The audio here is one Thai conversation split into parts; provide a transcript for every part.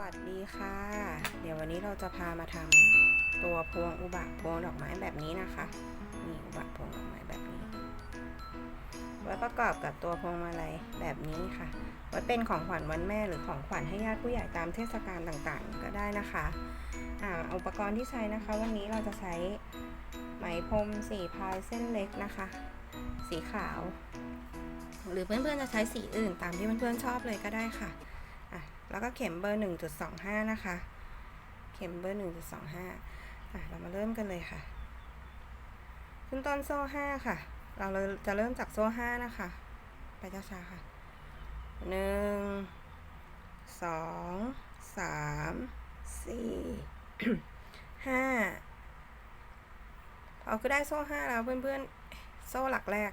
วัสดีค่ะ เดี๋ยววันนี้เราจะพามาทำตัวพวงอุบะพวงดอกไม้แบบนี้นะคะ นี่อุบะพวงดอกไม้แบบนี้ ไว้ประกอบกับตัวพวงมาลัยแบบนี้ค่ะ ไว้เป็นของขวัญวันแม่หรือของขวัญให้ญาติผู้ใหญ่ตามเทศกาลต่างๆ ก็ได้นะคะอ่าอุปกรณ์ที่ใช้นะคะ วันนี้เราจะใช้ไหมพรมสีพายเส้นเล็กนะคะ สีขาว หรือเพื่อนๆจะใช้สีอื่นตามที่เพื่อนๆชอบเลยก็ได้ค่ะอะ แล้วก็เข็มเบอร์ 1.25 นะคะ เข็มเบอร์ 1.25อะเรามาเริ่มกันเลยค่ะ ขึ้นต้นโซ่ 5 ค่ะ เราจะเริ่มจากโซ่ 5 นะคะ ไปช้าๆค่ะ 1 2 3 4 5พอาคือได้โซ่ 5 แล้วเพื่อนๆ โซ่หลักแรก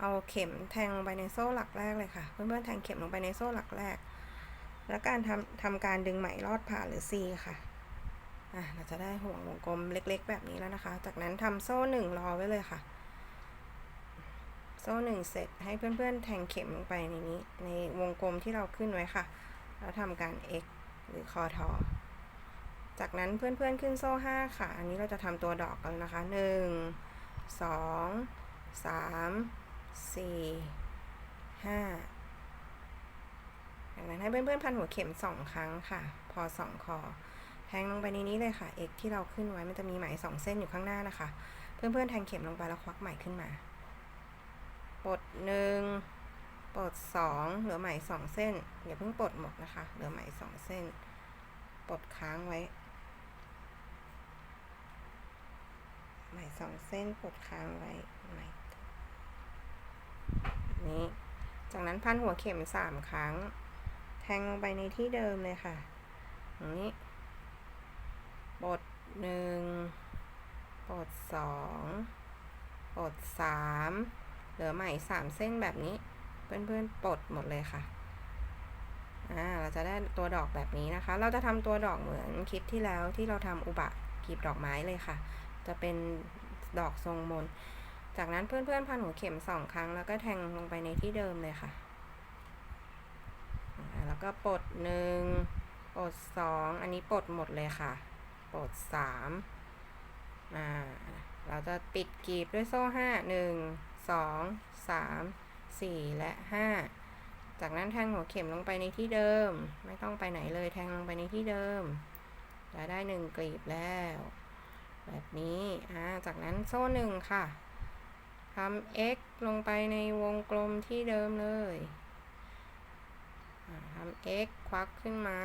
เอาเข็มแทงลงไปในโซ่หลักแรกเลยค่ะ เพื่อนๆ แทงเข็มลงไปในโซ่หลักแรก แล้วการทำทำการดึงไหมลอดผ่านหรือ C ค่ะอะ เราจะได้ห่วงวงกลมเล็กๆ แบบนี้แล้วนะคะ จากนั้นทำโซ่หนึ่งรอไว้เลยค่ะ โซ่หนึ่งเสร็จให้เพื่อนๆ แทงเข็มลงไปในนี้ ในวงกลมที่เราขึ้นไว้ค่ะ แล้วทำการ x หรือคอทอ จากนั้นเพื่อนๆ ขึ้นโซ่ห้าค่ะ อันนี้เราจะทำตัวดอกกันนะคะหนึ่งสองสามสี่ห้า จากนั้นให้เพื่อนๆพันหัวเข็มสองครั้งค่ะ พอสองคอ แทงลงไปในนี้เลยค่ะ x ที่เราขึ้นไว้มันจะมีไหมสองเส้นอยู่ข้างหน้านะคะ เพื่อนๆแทงเข็มลงไปแล้วควักไหมขึ้นมาปลดหนึ่งปลดสองเหลือไหมสองเส้นอย่าเพิ่งปลดหมดนะคะ เหลือไหมสองเส้นปลดค้างไว้ ไหมสองเส้นปลดค้างไว้ไหมแบบนี้ จากนั้นพันหัวเข็มสามครั้ง แทงลงไปในที่เดิมเลยค่ะอย่างนี้ปลดหนึ่งปลดสองปลดสามเหลือใหม่สามเส้นแบบนี้ เพื่อนๆปลดหมดเลยค่ะอ่าเราจะได้ตัวดอกแบบนี้นะคะ เราจะทำตัวดอกเหมือนคลิปที่แล้วที่เราทำอุบะกลีบดอกไม้เลยค่ะ จะเป็นดอกทรงมน จากนั้นเพื่อนๆพันหัวเข็มสองครั้งแล้วก็แทงลงไปในที่เดิมเลยค่ะ แล้วก็ปลดหนึ่งปลดสองอันนี้ปลดหมดเลยค่ะ ปลดสามอ่า เราจะปิดกลีบด้วยโซ่ห้าหนึ่งสองสามสี่และห้าจากนั้นแทงหัวเข็มลงไปในที่เดิม ไม่ต้องไปไหนเลยแทงลงไปในที่เดิมจะได้หนึ่งกลีบแล้ว แบบนี้อ่าจากนั้นโซ่หนึ่งค่ะทำ x ลงไปในวงกลมที่เดิมเลย ทำ x ควักขึ้นมา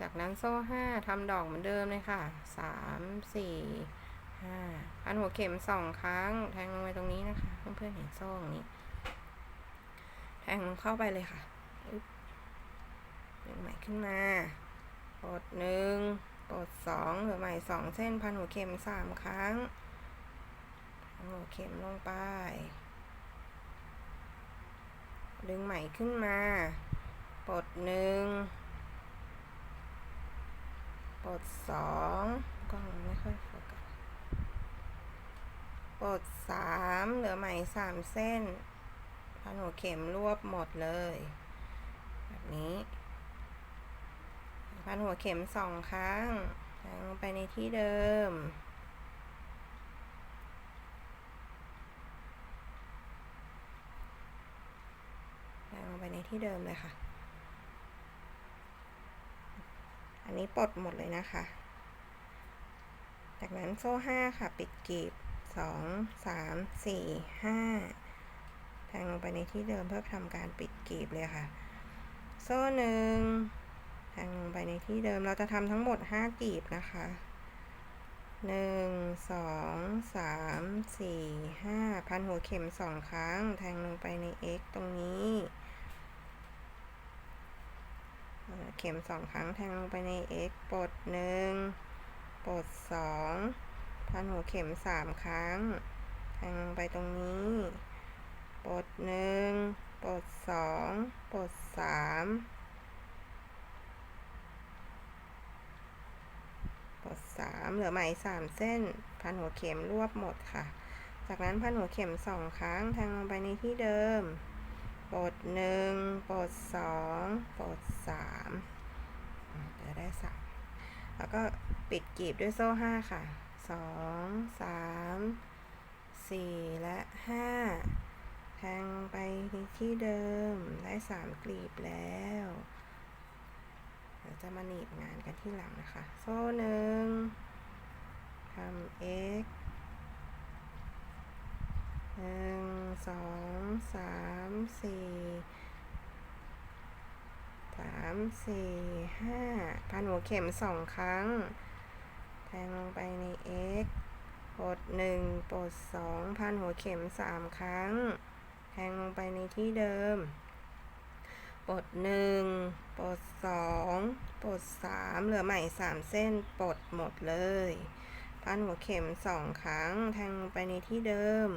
จากนั้นโซ่ห้าทำดอกเหมือนเดิมเลยค่ะสามสี่ห้าพันหัวเข็มสองครั้ง แทงลงไปตรงนี้นะคะ เพื่อนๆเห็นโซ่ตรงนี้ แทงลงเข้าไปเลยค่ะดึงไหมขึ้นมาปลดหนึ่งปลดสองเหลือไหมสองเส้นพันหัวเข็มสามครั้งพันหัวเข็มลงไป ดึงไหมขึ้นมา ปลดหนึ่งปลดสองกล้องไม่ค่อยโฟกัสปลดสามเหลือไหมสามเส้นพันหัวเข็มรวบหมดเลย แบบนี้พันหัวเข็มสองครั้งแทงลงไปในที่เดิม แทงลงไปในที่เดิมเลยค่ะ อันนี้ปลดหมดเลยนะคะ จากนั้นโซ่ห้าค่ะ ปิดกรีบสองสามสี่ห้าแทงลงไปในที่เดิมเพื่อทำการปิดกรีบเลยค่ะ โซ่หนึ่งแทงลงไปในที่เดิมเราจะทำทั้งหมดห้ากรีบนะคะหนึ่งสองสามสี่ห้าพันหัวเข็มสองครั้ง แทงลงไปใน x ตรงนี้ เข็มสองครั้งแทงลงไปใน x ปลดหนึ่งปลดสองพันหัวเข็มสามครั้ง แทงลงไปตรงนี้ปลดหนึ่งปลดสองปลดสามปลดสามเหลือไหมสามเส้น พันหัวเข็มรวบหมดค่ะ จากนั้นพันหัวเข็มสองครั้งแทงลงไปในที่เดิม ปลดหนึ่งปลดสองปลดสามจะได้สามแล้วก็ปิดกลีบด้วยโซ่ห้าค่ะสองสามสี่และห้าแทงไปที่เดิมได้สามกลีบแล้วเดี๋ยวจะมาหนีบงานกันที่หลังนะคะ โซ่หนึ่งทำ x หนึ่งสองสามสี่สามสี่ห้าพันหัวเข็มสองครั้ง แทงลงไปใน x ปลดหนึ่งปลดสองพันหัวเข็มสามครั้ง แทงลงไปในที่เดิมปลดหนึ่งปลดสองปลดสามเหลือใหม่สามเส้นปลดหมดเลย พันหัวเข็มสองครั้ง แทงลงไปในที่เดิม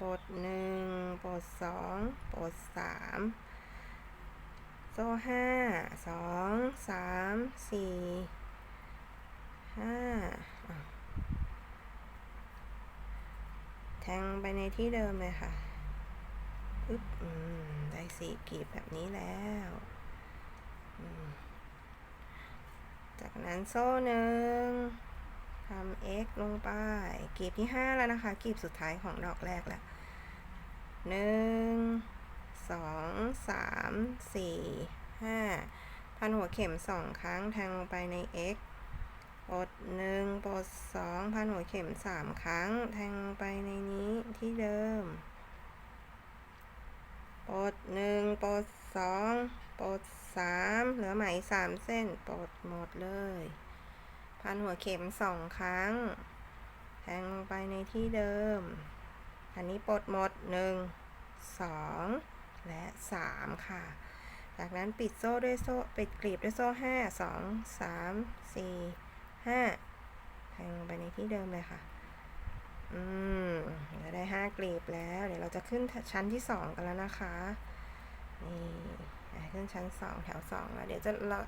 บทหนึ่งบทสองบทสามโซ่ห้าสองสามสี่ห้าแทงไปในที่เดิมเลยค่ะปึ๊บได้สี่กลีบแบบนี้แล้ว จากนั้นโซ่หนึ่ง ทำ x ลงไปกลีบที่ 5 แล้วนะคะกลีบสุดท้ายของดอกแรกแล้วหนึ่งสองสามสี่ห้าพันหัวเข็มสองครั้งแทงลงไปใน x ปดหนึ่งปดสองพันหัวเข็มสามครั้ง แทงลงไปในนี้ที่เดิมปดหนึ่งปดสองปดสามเหลือไหมสามเส้นปดหมดเลย พันหัวเข็มสองครั้ง แทงลงไปในที่เดิม อันนี้ปลดหมดหนึ่งสองและสามค่ะ จากนั้นปิดโซ่ด้วยโซ่ปิดกลีบด้วยโซ่ห้าสองสามสี่ห้าแทงลงไปในที่เดิมเลยค่ะ อืมเราได้ห้ากลีบแล้ว เดี๋ยวเราจะขึ้นชั้นที่สองกันแล้วนะคะ นี่ขึ้นชั้นสองแถวสองแล้ว เดี๋ยวจะเรา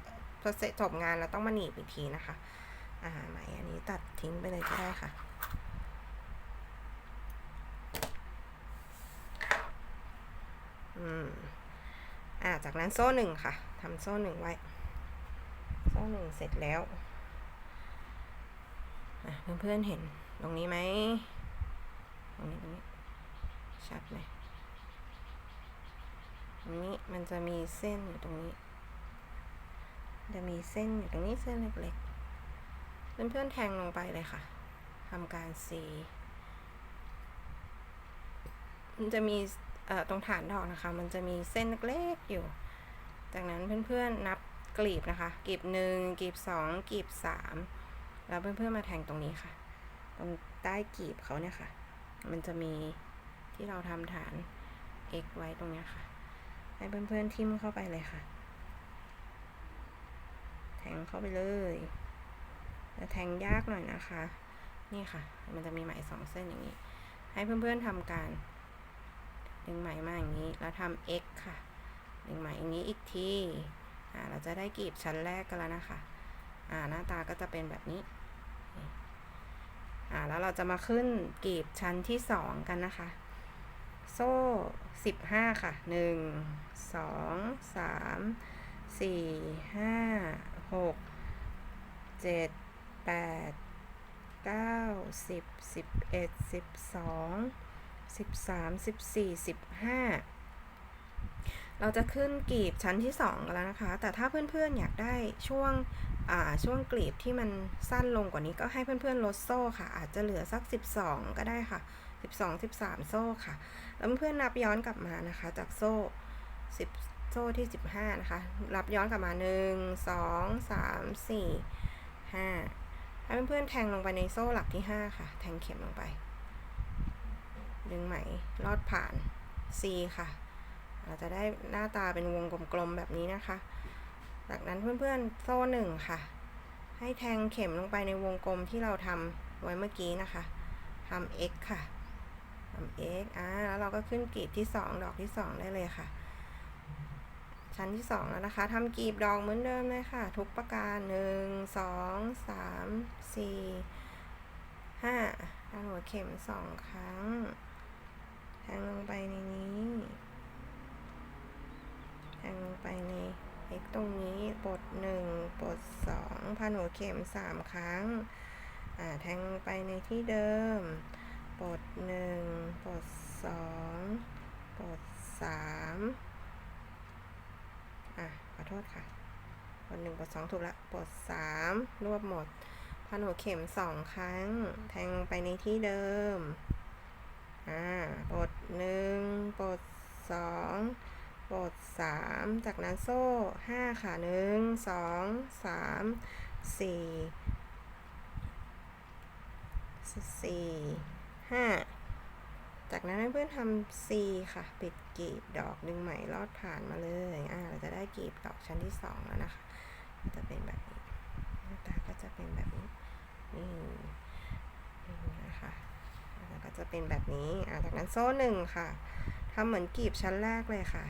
พอเสร็จจบงานเราต้องมาหนีบอีกทีนะคะ อ่ารไหมอันนี้ตัดทิ้งไปเลยก็ได้ค่ะ อืม อ่า จากนั้นโซ่หนึ่งค่ะทำโซ่หนึ่งไว้ โซ่หนึ่งเสร็จแล้วอะเพื่อนๆเห็นตรงนี้ไหมตรงนี้ตรงนี้ชัดไหมตรงนี้มันจะมีเส้นอยู่ตรงนี้ จะมีเส้นอยู่ตรงนี้เส้นเล็กๆ เพื่อนๆแทงลงไปเลยค่ะทำการซีมันจะมีตรงฐานดอกนะคะ มันจะมีเส้นเล็กๆอยู่ จากนั้นเพื่อนๆนับกลีบนะคะกลีบหนึ่งกลีบสองกลีบสามแล้วเพื่อนๆมาแทงตรงนี้ค่ะ ตรงใต้กลีบเขาเนี่ยค่ะ มันจะมีที่เราทำฐาน x ไว้ตรงนี้ค่ะ ให้เพื่อนๆทิมเข้าไปเลยค่ะ แทงเข้าไปเลย จะแทงยากหน่อยนะคะ นี่ค่ะ มันจะมีไหมสองเส้นอย่างนี้ ให้เพื่อนๆทำการ ดึงไหมมาอย่างนี้ แล้วทำ x ค่ะ ดึงไหมอย่างนี้อีกทีอ่าเราจะได้กลีบชั้นแรกกันแล้วนะคะอ่าหน้าตาก็จะเป็นแบบนี้อ่าแล้วเราจะมาขึ้นกลีบชั้นที่สองกันนะคะ โซ่สิบห้าค่ะหนึ่งสองสามสี่ห้าหกเจ็ด แปดเก้าสิบสิบเอ็ดสิบสองสิบสามสิบสี่สิบห้าเราจะขึ้นกลีบชั้นที่สองกันแล้วนะคะ แต่ถ้าเพื่อนๆอยากได้ช่วงช่วงกลีบที่มันสั้นลงกว่านี้ก็ให้เพื่อนๆลดโซ่ค่ะ อาจจะเหลือสัก 12 ก็ได้ค่ะ 12 13 โซ่ค่ะ แล้วเพื่อนๆนับย้อนกลับมานะคะ จากโซ่ 10 โซ่ที่ 15 นะคะ รับย้อนกลับมา 1 2 3 4 5 ให้เพื่อนๆแทงลงไปในโซ่หลักที่ 5 ค่ะ แทงเข็มลงไป ดึงไหมลอดผ่าน C ค่ะ เราจะได้หน้าตาเป็นวงกลมๆแบบนี้นะคะ จากนั้นเพื่อนๆโซ่หนึ่งค่ะ ให้แทงเข็มลงไปในวงกลมที่เราทำไว้เมื่อกี้นะคะทำ x ค่ะทำ x อ่าแล้วเราก็ขึ้นกลีบที่สองดอกที่สองได้เลยค่ะ ชั้นที่สองแล้วนะคะทำกีบดอกเหมือนเดิมเลยค่ะ ทุกประการหนึ่งสองสามสี่ห้าทำหัวเข็มสองครั้ง แทงลงไปในนี้ แทงลงไปใน x ตรงนี้ปลดหนึ่งปลดสองพันหัวเข็มสามครั้งอ่าแทงไปในที่เดิมปลดหนึ่งปลดสองปลดสาม ขอโทษค่ะปลดหนึ่งปลดสองถูกละปลดสามรวบหมดพันหัวเข็มสองครั้ง แทงไปในที่เดิม อ่าปลดหนึ่งปลดสองปลดสามจากนั้นโซ่ห้าค่ะหนึ่งสองสามสี่สี่ห้า จากนั้นให้เพื่อนทำ C ค่ะ ปิดกลีบดอกดึงไหมลอดผ่านมาเลย อ่า เราจะได้กลีบดอกชั้นที่สองแล้วนะคะ จะเป็นแบบนี้หน้าตาก็จะเป็นแบบนี้ นี่นี่นะคะแล้วก็จะเป็นแบบนี้ อ่า จากนั้นโซ่หนึ่งค่ะทำเหมือนกลีบชั้นแรกเลยค่ะ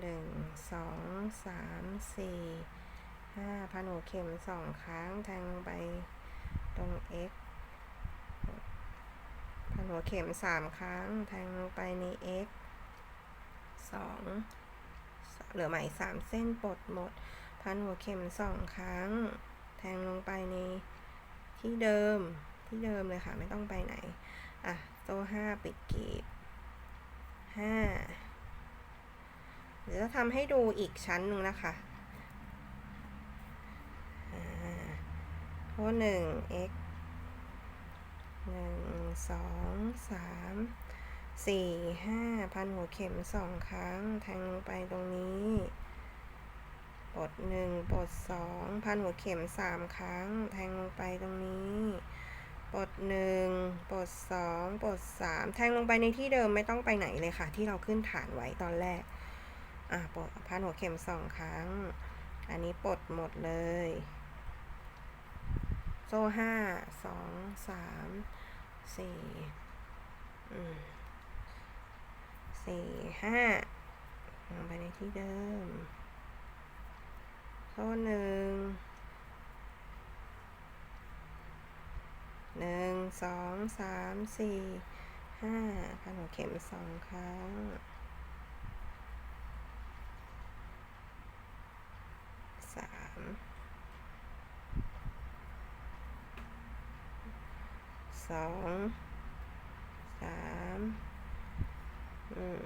หนึ่งสองสามสี่ห้าพันหัวเข็มสองครั้งแทงไปตรง x พันหัวเข็มสามครั้ง แทงลงไปใน x สองเหลือไหมสามเส้นปลดหมด พันหัวเข็มสองครั้ง แทงลงไปในที่เดิมที่เดิมเลยค่ะ ไม่ต้องไปไหน อะ โซ่ห้าปิดกรีบห้าเดี๋ยวจะทำให้ดูอีกชั้นหนึ่งนะคะโซ่หนึ่ง x หนึ่ง สองสามสี่ห้าพันหัวเข็มสองครั้ง แทงลงไปตรงนี้ปลดหนึ่งปลดสองพันหัวเข็มสามครั้ง แทงลงไปตรงนี้ปลดหนึ่งปลดสองปลดสามแทงลงไปในที่เดิมไม่ต้องไปไหนเลยค่ะ ที่เราขึ้นฐานไว้ตอนแรก อะปลดพันหัวเข็มสองครั้ง อันนี้ปลดหมดเลย โซ่ห้าสองสาม สี่อืมสี่ห้าลงไปในที่เดิม โซ่หนึ่ง หนึ่ง สอง สาม สี่ ห้าพันหัวเข็มสองครั้ง สาม สองสามหนึ่ง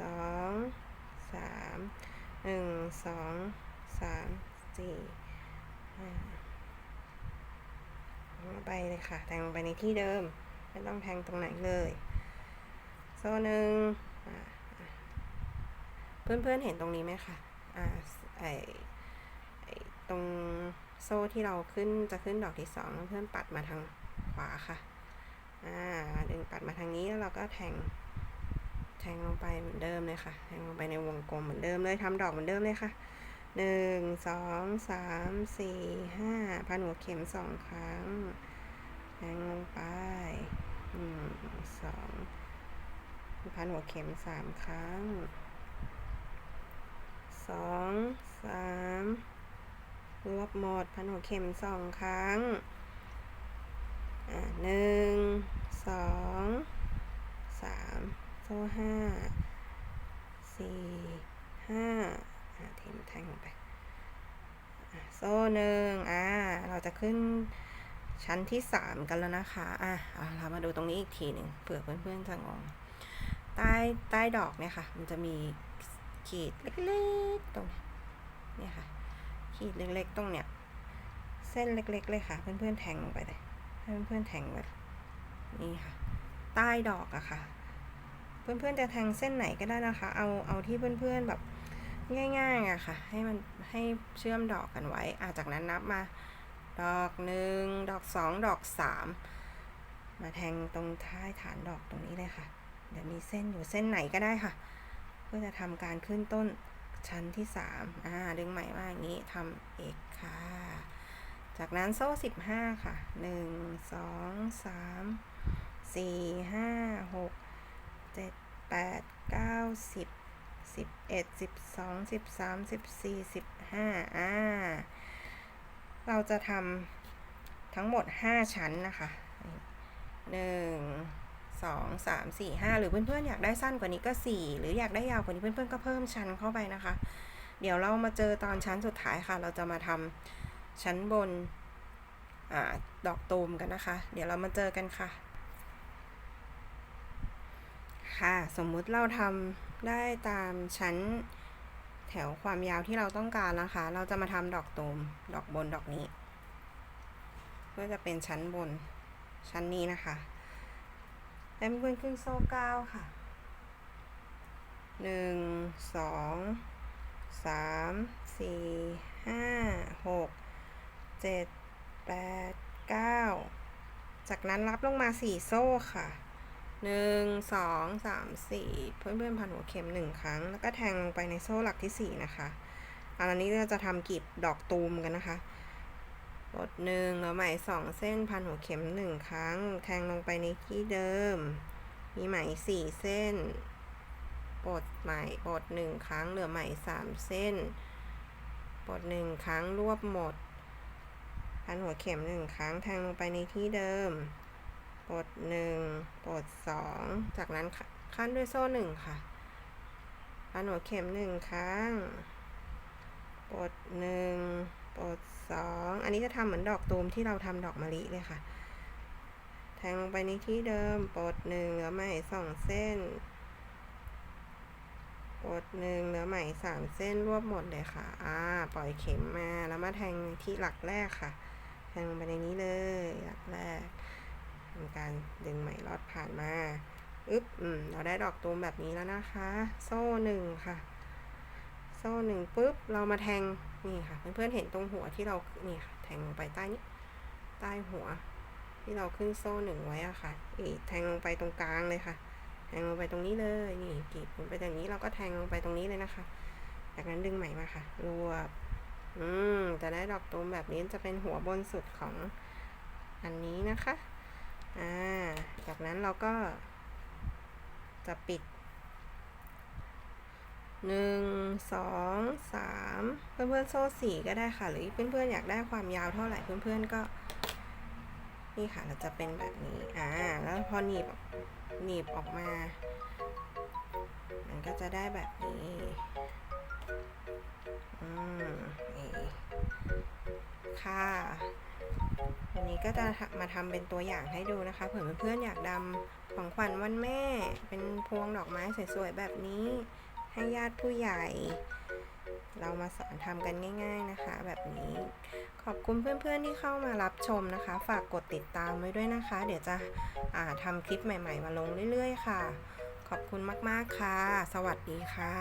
สองสามหนึ่งสองสามสี่ห้าลงไปเลยค่ะ แทงลงไปในที่เดิม ไม่ต้องแทงตรงไหนเลย โซ่หนึ่งเพื่อนๆเห็นตรงนี้ไหมคะ อ่าไอไอตรง โซ่ที่เราขึ้นจะขึ้นดอกที่สองเพื่อนปัดมาทางขวาค่ะอ่าดึงปัดมาทางนี้แล้วเราก็แทง แทงลงไปเหมือนเดิมเลยค่ะ แทงลงไปในวงกลมเหมือนเดิมเลยทำดอกเหมือนเดิมเลยค่ะหนึ่งสองสามสี่ห้าพันหัวเข็มสองครั้งแทงลงไปหนึ่งสองพันหัวเข็มสามครั้งสองสาม รวบหมดพันหัวเข็มสองครั้งอ่าหนึ่งสองสามโซ่ห้าสี่ห้าอ่าเทมแทงลงไปโซ่หนึ่งอ่าเราจะขึ้นชั้นที่สามกันแล้วนะคะอะอะเรามาดูตรงนี้อีกทีหนึ่งเผื่อเพื่อนๆจะงงใต้ใต้ดอกเนี่ยค่ะ มันจะมีขีดเล็กๆตรงนี้เนี่ยค่ะ ขีดเล็กๆตรงเนี้ยเส้นเล็กๆเลยค่ะเพื่อนๆแทงลงไปเลยให้เพื่อนๆแทงแบบนี่ค่ะ ใต้ดอกอะค่ะ เพื่อนๆจะแทงเส้นไหนก็ได้นะคะ เอาเอาที่เพื่อนๆแบบง่ายๆอะค่ะ ให้มันให้เชื่อมดอกกันไว้อาจากนั้นนับมา ดอกหนึ่งดอกสองดอกสามมาแทงตรงท้ายฐานดอกตรงนี้เลยค่ะ เดี๋ยวมีเส้นอยู่เส้นไหนก็ได้ค่ะ เพื่อจะทำการขึ้นต้น ชั้นที่สามอ่าดึงใหมว่าอย่างนี้ทำเอกค่ะ จากนั้นโซ่สิบห้าค่ะหนึ่งสองสามสี่ห้าหกเจ็ดแปดเก้าสิบสิบเอ็ดสิบสองสิบสามสิบสี่สิบห้าเราจะทำทั้งหมดห้าชั้นนะคะห สองสามสี่ห้าหรือเพื่อนๆอยากได้สั้นกว่านี้ก็สี่หรืออยากได้ยาวกว่านี้เพื่อนๆก็เพิ่มชั้นเข้าไปนะคะ เดี๋ยวเรามาเจอตอนชั้นสุดท้ายค่ะ เราจะมาทำชั้นบนอดอกตูมกันนะคะ เดี๋ยวเรามาเจอกันค่ะ ค่ะ สมมุติเราทำได้ตามชั้นแถวความยาวที่เราต้องการนะคะ เราจะมาทำดอกตูมดอกบนดอกนี้เพื่อจะเป็นชั้นบนชั้นนี้นะคะ แล้วเพื่อนขึ้นโซ่เก้าค่ะหนึ่งสองสามสี่ห้าหกเจ็ดแปดเก้าจากนั้นรับลงมาสี่โซ่ค่ะหนึ่งสองสามสี่เพื่อนเพื่อนพันหัวเข็มหนึ่งครั้ง แล้วก็แทงลงไปในโซ่หลักที่สี่นะคะอันนี้เราจะทำกลีบดอกตูมกันนะคะ กดหนึ่งแล้วไหมสองเส้นพันหัวเข็มหนึ่งครั้ง แทงลงไปในที่เดิม มีไหมสี่เส้นปลดไหมปลดหนึ่งครั้งเหลือไหมสามเส้นปลดหนึ่งครั้งรวบหมด พันหัวเข็มหนึ่งครั้งแทงลงไปในที่เดิมปลดหนึ่งปลดสองจากนั้นขั้นด้วยโซ่หนึ่งค่ะ พันหัวเข็มหนึ่งครั้งปลดหนึ่ง ปลดสองอันนี้จะทำเหมือนดอกตูมที่เราทำดอกมะลิเลยค่ะ แทงลงไปในที่เดิมปลดหนึ่งเหลือไหมสองเส้นปลดหนึ่งเหลือไหมสามเส้นรวบหมดเลยค่ะ อ่า ปล่อยเข็มมาแล้วมาแทงที่หลักแรกค่ะ แทงลงไปในนี้เลยหลักแรกทำการดึงไหมลอดผ่านมา อึ๊บ อืม เราได้ดอกตูมแบบนี้แล้วนะคะ โซ่หนึ่งค่ะ ซ่หนึ่งปุ๊บ เรามาแทงนี่ค่ะ เพื่อนๆเห็นตรงหัวที่เรานี่ค่ะแทงลงไปใต้นี้ใต้หัว ที่เราขึ้นโซ่หนึ่งไว้อะค่ะอีแทงลงไปตรงกลางเลยค่ะ แทงลงไปตรงนี้เลยนี่กรีดลงไปอย่างนี้เราก็แทงลงไปตรงนี้เลยนะคะ จากนั้นดึงไหมมาค่ะรวบอืมจะได้ดอกตูมแบบนี้จะเป็นหัวบนสุดของอันนี้นะคะอ่าจากนั้นเราก็จะปิด หนึ่งสองสามเพื่อนๆโซ่สี่ก็ได้ค่ะ หรือเพื่อนๆอยากได้ความยาวเท่าไหร่เพื่อนๆก็ นี่ค่ะเราจะเป็นแบบนี้อ่าแล้วพอหนีบหนีบออกมา มันก็จะได้แบบนี้อืมนี่ค่ะ วันนี้ก็จะมาทำเป็นตัวอย่างให้ดูนะคะ เผื่อเพื่อนๆอยากดำของขวัญวันแม่ เป็นพวงดอกไม้สวยๆแบบนี้ ให้ญาติผู้ใหญ่ เรามาสอนทำกันง่าย ๆนะคะ แบบนี้ ขอบคุณเพื่อนๆที่เข้ามารับชมนะคะ ฝากกดติดตามไว้ด้วยนะคะ เดี๋ยวจะทำคลิปใหม่ ๆ มาลงเรื่อย ๆ ค่ะ ขอบคุณมากๆค่ะ สวัสดีค่ะ